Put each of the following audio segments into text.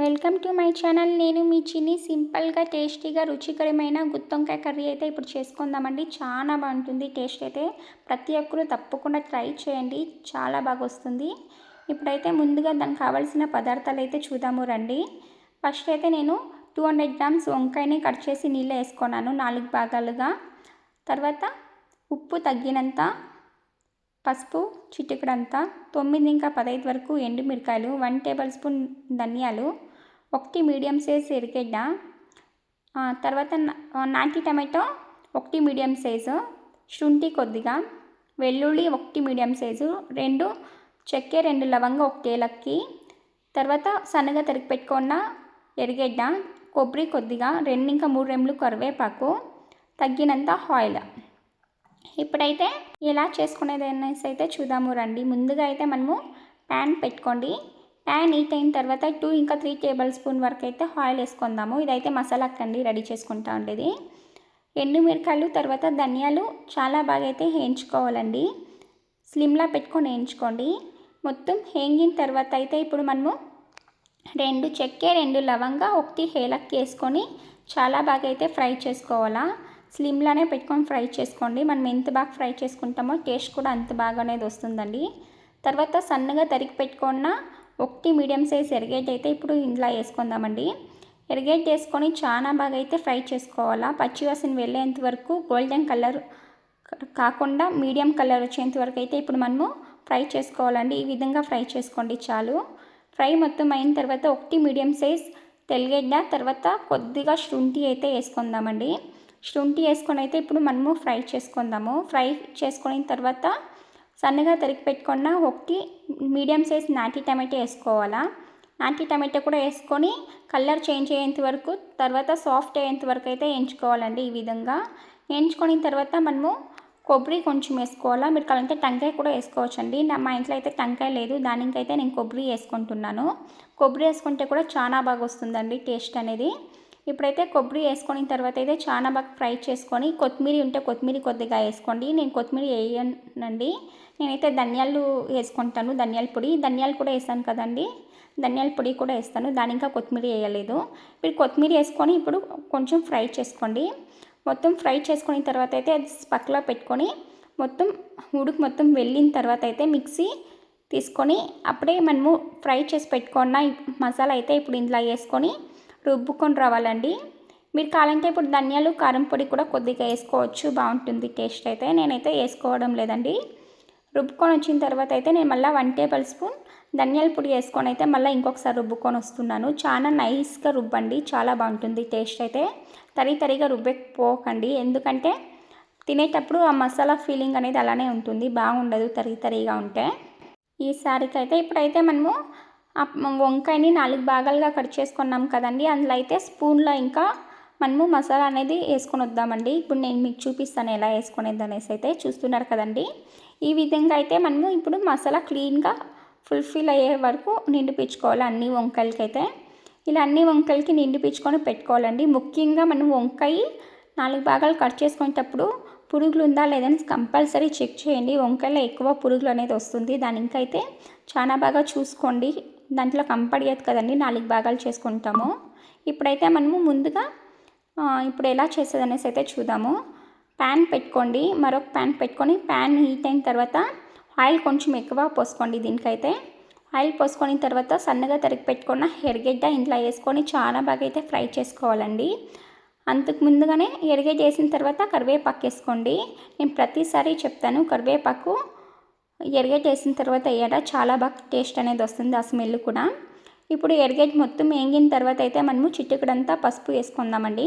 Welcome to my channel. నేను మీ చిన్ని. సింపుల్గా టేస్టీగా రుచికరమైన గుత్తొంకాయ కర్రీ అయితే ఇప్పుడు చేసుకుందామండి. చాలా బాగుంటుంది. టేస్ట్ అయితే ప్రతి ఒక్కరూ తప్పకుండా ట్రై చేయండి. చాలా బాగా వస్తుంది. ఇప్పుడైతే ముందుగా దానికి కావాల్సిన పదార్థాలు అయితే చూద్దాము రండి. ఫస్ట్ అయితే నేను టూ హండ్రెడ్ గ్రామ్స్ వంకాయని కట్ చేసి నీళ్ళు వేసుకున్నాను నాలుగు భాగాలుగా. తర్వాత ఉప్పు తగ్గినంత పసుపు చిటికడంతా తొమ్మిది ఇంకా పదహైదు వరకు ఎండుమిరకాయలు వన్ టేబుల్ స్పూన్ ధనియాలు ఒకటి మీడియం సైజ్ ఎరిగడ్డ తర్వాత నాటి టమాటో ఒకటి మీడియం సైజు శుంఠి కొద్దిగా వెల్లుల్లి ఒకటి మీడియం సైజు రెండు చెక్క రెండు లవంగ ఒకటి ఏలక్కి తర్వాత సన్నగా తరిగి పెట్టుకున్న ఎరిగడ్డ కొబ్బరి కొద్దిగా రెండు ఇంకా మూడు రెమ్లు కరివేపాకు తగ్గినంత ఆయిల్. ఇప్పుడైతే ఎలా చేసుకునేది అనేసి అయితే చూద్దాము రండి. ముందుగా అయితే మనము ప్యాన్ పెట్టుకోండి. ప్యాన్ హీట్ అయిన తర్వాత టూ ఇంకా త్రీ టేబుల్ స్పూన్ వరకు అయితే ఆయిల్ వేసుకుందాము. ఇదైతే మసాలా కండి రెడీ చేసుకుంటా ఉండేది. ఎండు మిరకాయలు తర్వాత ధనియాలు చాలా బాగా అయితే వేయించుకోవాలండి. స్లిమ్లా పెట్టుకొని వేయించుకోండి. మొత్తం హేంగిన తర్వాత అయితే ఇప్పుడు మనము రెండు చెక్కే రెండు లవంగా ఒకటి హేలక్కి వేసుకొని చాలా బాగా అయితే ఫ్రై చేసుకోవాలా. స్లిమ్లోనే పెట్టుకొని ఫ్రై చేసుకోండి. మనం ఎంత బాగా ఫ్రై చేసుకుంటామో టేస్ట్ కూడా అంత బాగా అనేది వస్తుందండి. తర్వాత సన్నగా తరిగి పెట్టుకున్న ఒకటి మీడియం సైజ్ ఎరగేట్ అయితే ఇప్పుడు ఇంట్లో వేసుకుందామండి. ఎరగేట్ వేసుకొని చాలా బాగా అయితే ఫ్రై చేసుకోవాలా. పచ్చివాసన వెళ్ళేంత వరకు గోల్డెన్ కలర్ కాకుండా మీడియం కలర్ వచ్చేంత వరకు అయితే ఇప్పుడు మనము ఫ్రై చేసుకోవాలండి. ఈ విధంగా ఫ్రై చేసుకోండి చాలు. ఫ్రై మొత్తం అయిన తర్వాత ఒకటి మీడియం సైజ్ తెల్లగడ్డ తర్వాత కొద్దిగా శుంఠి అయితే వేసుకుందామండి. శుంఠి వేసుకొని అయితే ఇప్పుడు మనము ఫ్రై చేసుకుందాము. ఫ్రై చేసుకున్న తర్వాత సన్నగా తరిగి పెట్టుకున్న ఒకటి మీడియం సైజ్ నాటి టమాటో వేసుకోవాలా. నాటి టమాటో కూడా వేసుకొని కలర్ చేంజ్ అయ్యేంత వరకు తర్వాత సాఫ్ట్ అయ్యేంత వరకు అయితే వేయించుకోవాలండి ఈ విధంగా. వేయించుకున్న తర్వాత మనము కొబ్బరి కొంచెం వేసుకోవాలా. మీరు కావాలంటే టంకాయ కూడా వేసుకోవచ్చండి. నా మా ఇంట్లో అయితే టంకాయ లేదు. దానికైతే నేను కొబ్బరి వేసుకుంటున్నాను. కొబ్బరి వేసుకుంటే కూడా చాలా బాగా వస్తుందండి టేస్ట్ అనేది. ఇప్పుడైతే కొబ్బరి వేసుకొని తర్వాత అయితే చాలా బాగా ఫ్రై చేసుకొని కొత్తిమీర ఉంటే కొత్తిమీర కొద్దిగా వేసుకోండి. నేను కొత్తిమీర వేయనండి. నేనైతే ధనియాలు వేసుకుంటాను. ధనియాల పొడి. ధనియాలు కూడా వేసాను కదండి. ధనియాల పొడి కూడా వేస్తాను. దాని ఇంకా కొత్తిమీర వేయలేదు. ఇప్పుడు కొత్తిమీర వేసుకొని ఇప్పుడు కొంచెం ఫ్రై చేసుకోండి. మొత్తం ఫ్రై చేసుకున్న తర్వాత అయితే అది పక్కలో పెట్టుకొని మొత్తం ఉడుకు మొత్తం వెళ్ళిన తర్వాత అయితే మిక్సీ తీసుకొని అప్పుడే మనము ఫ్రై చేసి పెట్టుకున్న మసాలా అయితే ఇప్పుడు ఇందులో వేసుకొని రుబ్బుకొని రావాలండి. మీరు కావాలంటే ఇప్పుడు ధనియాలు కారం పొడి కూడా కొద్దిగా వేసుకోవచ్చు. బాగుంటుంది టేస్ట్ అయితే. నేనైతే వేసుకోవడం లేదండి. రుబ్బుకొని వచ్చిన తర్వాత అయితే నేను మళ్ళీ వన్ టేబుల్ స్పూన్ ధనియాల పొడి వేసుకొని అయితే మళ్ళీ ఇంకొకసారి రుబ్బుకొని వస్తున్నాను. చాలా నైస్గా రుబ్బండి. చాలా బాగుంటుంది టేస్ట్ అయితే. తరి తరిగా రుబ్బకపోకండి ఎందుకంటే తినేటప్పుడు ఆ మసాలా ఫీలింగ్ అనేది అలానే ఉంటుంది. బాగుండదు తరి తరిగా ఉంటే. ఈసారికి అయితే ఇప్పుడైతే మనము వంకాయని నాలుగు భాగాలుగా కట్ చేసుకున్నాం కదండి. అందులో అయితే స్పూన్లో ఇంకా మనము మసాలా అనేది వేసుకొని వద్దామండి. ఇప్పుడు నేను మీకు చూపిస్తాను ఎలా వేసుకునేది అనేసి అయితే చూస్తున్నారు కదండి. ఈ విధంగా అయితే మనము ఇప్పుడు మసాలా క్లీన్గా ఫుల్ఫిల్ అయ్యే వరకు నిండిపించుకోవాలి అన్ని వంకాయలకైతే. ఇలా అన్ని వంకాయలకి నిండిపించుకొని పెట్టుకోవాలండి. ముఖ్యంగా మనం వంకాయ నాలుగు భాగాలు కట్ చేసుకునేటప్పుడు పురుగులు ఉందా లేదని కంపల్సరీ చెక్ చేయండి. వంకాయలో ఎక్కువ పురుగులు అనేది వస్తుంది. దాని ఇంకైతే చాలా బాగా చూసుకోండి. దాంట్లో కంపడియదు కదండి నాలుగు భాగాలు చేసుకుంటాము. ఇప్పుడైతే మనము ముందుగా ఇప్పుడు ఎలా చేసేది అనేసి అయితే చూద్దాము. ప్యాన్ పెట్టుకోండి మరొక ప్యాన్ పెట్టుకొని ప్యాన్ హీట్ అయిన తర్వాత ఆయిల్ కొంచెం ఎక్కువ పోసుకోండి దీనికైతే. ఆయిల్ పోసుకొని తర్వాత సన్నగా తరిగి పెట్టుకున్న ఎరగడ్డ ఇంట్లో వేసుకొని చాలా బాగా అయితే ఫ్రై చేసుకోవాలండి. అంతకు ముందుగానే ఎరగడ్డ వేసిన తర్వాత కరివేపాకు వేసుకోండి. నేను ప్రతిసారి చెప్తాను కరివేపాకు ఎరగేట్ వేసిన తర్వాత వేయడా చాలా బాగా టేస్ట్ అనేది వస్తుంది ఆ స్మెల్ కూడా. ఇప్పుడు ఎరగేట్ మొత్తం వేగిన తర్వాత అయితే మనము చిట్టుకుడంతా పసుపు వేసుకుందామండి.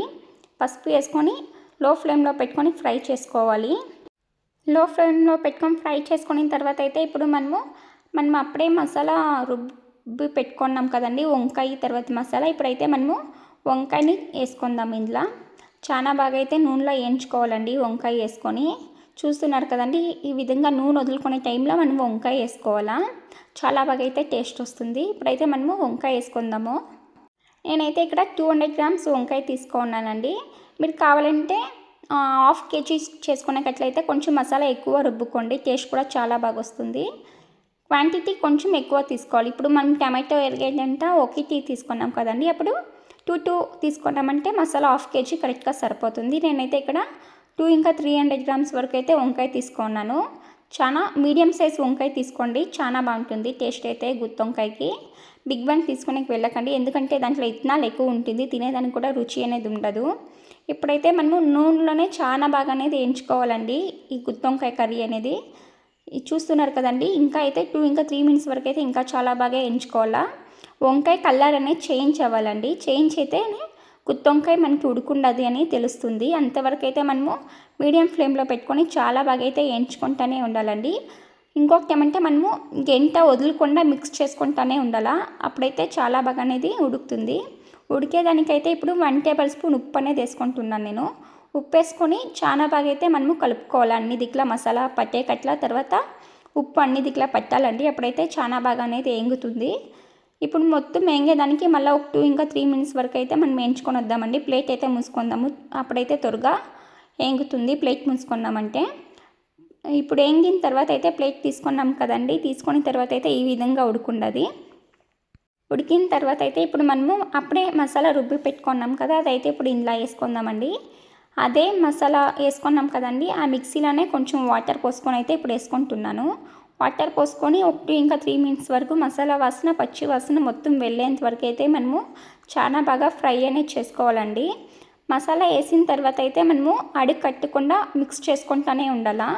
పసుపు వేసుకొని లో ఫ్లేమ్లో పెట్టుకొని ఫ్రై చేసుకోవాలి. లో ఫ్లేమ్లో పెట్టుకొని ఫ్రై చేసుకున్న తర్వాత అయితే ఇప్పుడు మనము మనం అప్పుడే మసాలా రుబ్బి పెట్టుకున్నాం కదండి వంకాయ తర్వాత మసాలా. ఇప్పుడైతే మనము వంకాయని వేసుకుందాం ఇందులో. చాలా బాగా అయితే నూనెలో వేయించుకోవాలండి వంకాయ వేసుకొని. చూస్తున్నారు కదండి ఈ విధంగా నూనె వదులుకునే టైంలో మనం వంకాయ వేసుకోవాలా? చాలా బాగా అయితే టేస్ట్ వస్తుంది. ఇప్పుడైతే మనము వంకాయ వేసుకుందాము. నేనైతే ఇక్కడ టూ హండ్రెడ్ గ్రామ్స్ వంకాయ తీసుకున్నానండి. మీరు కావాలంటే హాఫ్ కేజీ చేసుకునేటట్లయితే కొంచెం మసాలా ఎక్కువ రుబ్బుకోండి. టేస్ట్ కూడా చాలా బాగా వస్తుంది. క్వాంటిటీ కొంచెం ఎక్కువ తీసుకోవాలి. ఇప్పుడు మనం టమాటో ఎరగేదంతా ఒకటి తీసుకున్నాం కదండి. అప్పుడు టూ టూ తీసుకున్నామంటే మసాలా హాఫ్ కేజీ కరెక్ట్గా సరిపోతుంది. నేనైతే ఇక్కడ టూ ఇంకా త్రీ హండ్రెడ్ గ్రామ్స్ వరకు అయితే వంకాయ తీసుకున్నాను. చాలా మీడియం సైజ్ వంకాయ తీసుకోండి. చాలా బాగుంటుంది. టేస్ట్ అయితే గుత్తి వంకాయకి. బిగ్ బ్యాంగ్ తీసుకునేకి వెళ్ళకండి. ఎందుకంటే దాంట్లో ఇత్తనాలు ఎక్కువ ఉంటుంది. తినేదానికి కూడా రుచి అనేది ఉండదు. ఇప్పుడైతే మనము నూనెలోనే చాలా బాగా అనేది వేయించుకోవాలండి. ఈ గుత్తి వంకాయ కర్రీ అనేది. చూస్తున్నారు కదండి. ఇంకా అయితే టూ ఇంకా త్రీ మినిట్స్ వరకు అయితే ఇంకా చాలా బాగా వేయించుకోవాలా. వంకాయ కలర్ అనేది చేంజ్ అవ్వాలండి. చేంజ్ అయితే గుత్తొంకాయ మనకి ఉడుకుండదు అని తెలుస్తుంది. అంతవరకు అయితే మనము మీడియం ఫ్లేమ్లో పెట్టుకొని చాలా బాగా అయితే వేయించుకుంటూనే ఉండాలండి. ఇంకొకటి ఏమంటే మనము గంట వదలకుండా మిక్స్ చేసుకుంటూనే ఉండాలా? అప్పుడైతే చాలా బాగా అనేది ఉడుకుతుంది. ఉడికేదానికైతే ఇప్పుడు వన్ టేబుల్ స్పూన్ ఉప్పు అనేది వేసుకుంటున్నాను నేను. ఉప్పు వేసుకొని చాలా బాగా అయితే మనము కలుపుకోవాలి. అన్ని దిక్కుల మసాలా పట్టే కట్ల తర్వాత ఉప్పు అన్ని దిక్కుల పట్టాలండి. అప్పుడైతే చాలా బాగా అనేది ఏంగుతుంది ఇప్పుడు మొత్తం వేగేదానికి మళ్ళీ ఒక టూ ఇంకా త్రీ మినిట్స్ వరకు అయితే మనం వేయించుకొని వద్దామండి ప్లేట్ అయితే మూసుకుందాము. అప్పుడైతే త్వరగా ఏంగుతుంది. ప్లేట్ మూసుకున్నామంటే ఇప్పుడు ఏంగిన తర్వాత అయితే ప్లేట్ తీసుకున్నాం కదండి. తీసుకున్న తర్వాత అయితే ఈ విధంగా ఉడుకుండది. ఉడికిన తర్వాత అయితే ఇప్పుడు మనము అప్పుడే మసాలా రుబ్బి పెట్టుకున్నాం కదా అదైతే ఇప్పుడు ఇందులో వేసుకుందామండి. అదే మసాలా వేసుకున్నాం కదండి. ఆ మిక్సీలోనే కొంచెం వాటర్ పోసుకొని అయితే ఇప్పుడు వేసుకుంటున్నాను. వాటర్ పోసుకొని ఒకటి ఇంకా త్రీ మినిట్స్ వరకు మసాలా వాసన పచ్చి వాసన మొత్తం వెళ్ళేంత వరకు అయితే మనము చాలా బాగా ఫ్రై అనేది చేసుకోవాలండి. మసాలా వేసిన తర్వాత అయితే మనము అడుగు కట్టకుండా మిక్స్ చేసుకుంటూనే ఉండాలా.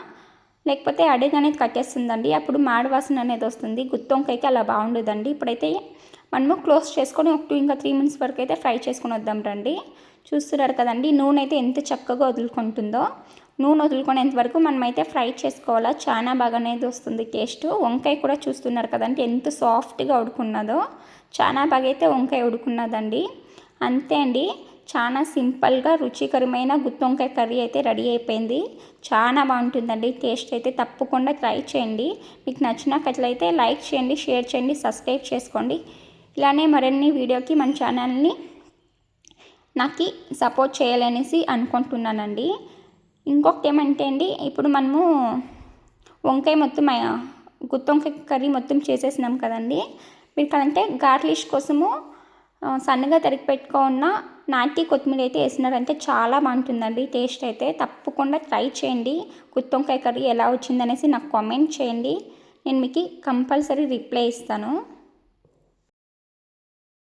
లేకపోతే అడుగు అనేది కట్టేస్తుందండి. అప్పుడు మాడి వాసన అనేది వస్తుంది. గుత్తొంకాయకి అలా బాగుండదండి. ఇప్పుడైతే మనము క్లోజ్ చేసుకొని ఒక టూ ఇంకా త్రీ మినిట్స్ వరకు అయితే ఫ్రై చేసుకొని వద్దాం రండి. చూస్తున్నారు కదండి నూనె అయితే ఎంత చక్కగా వదులుకుంటుందో నూనె వదులుకునేంత వరకు మనమైతే ఫ్రై చేసుకోవాలా? చాలా బాగా అనేది వస్తుంది టేస్ట్. వంకాయ కూడా చూస్తున్నారు కదండి ఎంత సాఫ్ట్గా ఉడుకున్నదో. చాలా బాగా అయితే వంకాయ ఉడుకున్నదండి. అంతే అండి చాలా సింపుల్గా రుచికరమైన గుత్తి వంకాయ కర్రీ అయితే రెడీ అయిపోయింది. చాలా బాగుంటుందండి టేస్ట్ అయితే తప్పకుండా ట్రై చేయండి. మీకు నచ్చినట్లయితే లైక్ చేయండి షేర్ చేయండి సబ్స్క్రైబ్ చేసుకోండి. ఇలానే మరిన్ని వీడియోకి మన ఛానల్ని నాకు సపోర్ట్ చేయాలనేసి అనుకుంటున్నానండి. ఇంకొకటి ఏమంటే అండి ఇప్పుడు మనము వంకాయ మొత్తం గుత్తి వంకాయ కర్రీ మొత్తం చేసేసినాం కదండి. మీరు కదంటే గార్లిష్ కోసము సన్నగా తరిగి పెట్టుకున్న నాటి కొత్తిమీర అయితే వేసినారంటే చాలా బాగుంటుందండి. టేస్ట్ అయితే తప్పకుండా ట్రై చేయండి. గుత్తి వంకాయ కర్రీ ఎలా వచ్చిందనేసి నాకు కామెంట్ చేయండి. నేను మీకు కంపల్సరీ రిప్లై ఇస్తాను.